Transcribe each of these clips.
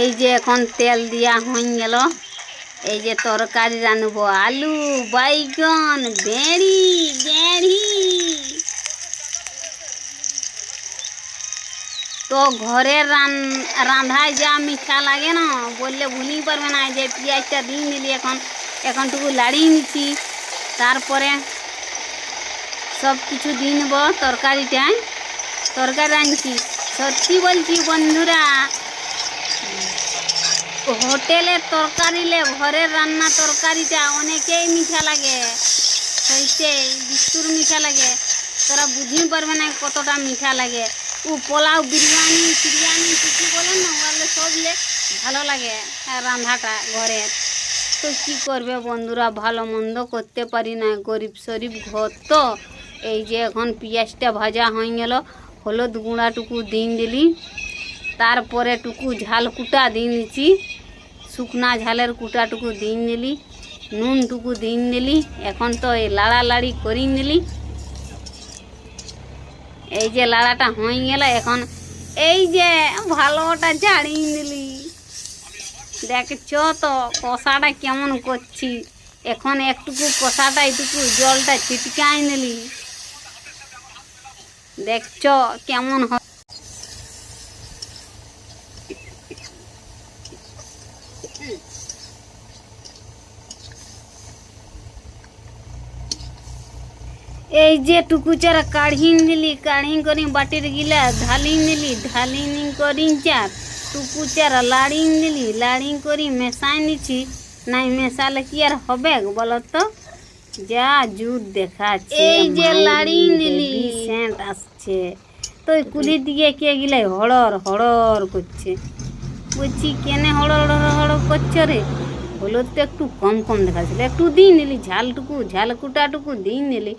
এই যে এখন তেল দিয়া হয়ে গেল। এই যে তরকারি রানব আলু, বাইগন বেড়ি বেড়ি তো ঘরের রান রান্ধায় যা মিঠা লাগে না, বললে ভুলই পারবে না যে পেঁয়াজটা দিয়ে নিলি এখন। এখনটুকু লাড়িয়ে নিচ্ছি। তারপরে সব কিছু দিয়ে নেব তরকারিটায়। তরকারি রাঁধছি। সত্যি বলছি বন্ধুরা হোটেলের তরকারিলে ঘরের রান্না তরকারিটা অনেকেই মিঠা লাগে। হইতে বিস্কুর মিঠা লাগে। তোরা বুঝতেই পারবে না কতটা মিঠা লাগে। ও পোলাও বিরিয়ানি বিরিয়ানি কিছু বলেন না ওগুলো সবলে ভালো লাগে আর রান্নাটা ঘরের। তো কি করবে বন্ধুরা, ভালো মন্দ করতে পারি না, গরিব শরিব ঘর তো। এই যে এখন পেঁয়াজটা ভাজা হয়ে গেল, হলুদ গুঁড়াটুকু দিন দিলি। তারপরে টুকু ঝাল কুটা দিন দিচ্ছি শুকনা ঝালের কুটাটুকু দিন দিলি নুনটুকু দিন নিলি, এখন তো এই লাড়ালাড়ি করিন নিলি। এই যে লাড়াটা হয়ে গেল, এখন এই যে ভালোটা ঝাড়িয়ে নিলি। দেখছ তো কষাটা কেমন করছি। এখন একটুকু কষাটা এইটুকু জলটা ছিটকাই নিলি। দেখছ কেমন হয় এই যে টুকুচারা কাঢ়িন দিলি কাঢ়ি করি বাটির গিলা ঢালিন দিলি ঢালিন করি চার টুকুচারা লাড়িন দিলি লাড়ি করি মেশাই নিছি নাই মেশালে কি আর হবে বলো তো যা জুট দেখাচ্ছে এই যে লাড়িন দিলি। সেন্ট আসছে। তো কুলি দিকে কে গিলে হড়র হড়র করছে। বলছি কেনে হড়র হড়র করছে রে? হলুদ তো একটু কম কম দেখাচ্ছিল একটু দিই নিলি, ঝালটুকু ঝাল কুটাটুকু দিই নিলি।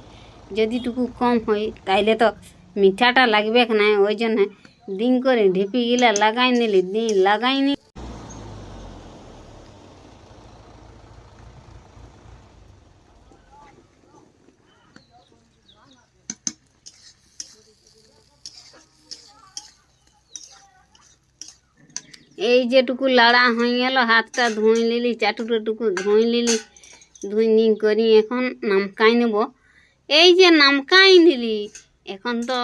যদিটুকু কম হয়, তাইলে তো মিঠাটা লাগবে না? ওই জন্য দিন করে ঢিপি গিলা লাগাই নিলি, দিন লাগাই নি এই যেটুকু লাড়া হয়ে গেল, হাতটা ধুই লিলি চাটুটোটুকু ধুই নিলি ধুই নি করি, এখন নামকাই নেব। এই যে নামকাই নিলি, এখন তো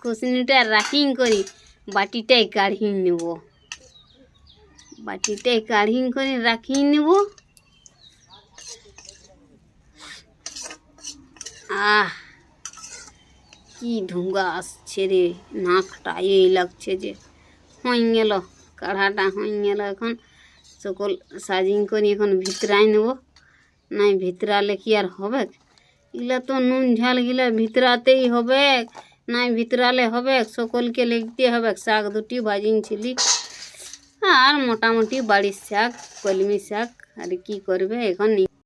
খুশনিটা রাখিং করি, বাটিটাই কাঢ়ি নেব। বাটিটাই কাঢ়ি করে, রাখি নেব। আহ, কি ঢুঙ্গা আসছে রে, নাকটা এই লাগছে যে হয়ে গেল। কাঢ়াটা হয়ে গেল এখন সকল সাজিং করে এখন ভিতরাই নেব নাই ভিতরালে কি আর হবে এগুলা তো নুন ঝাল গিলা ভিতরাতেই হবে নাই ভিতরালে হবে সকলকে লিখতে হবে শাক দুটি ভাজিং ছিলি আর মোটামুটি বাড়ির শাক কলমি শাক আর কি করবে এখন নি-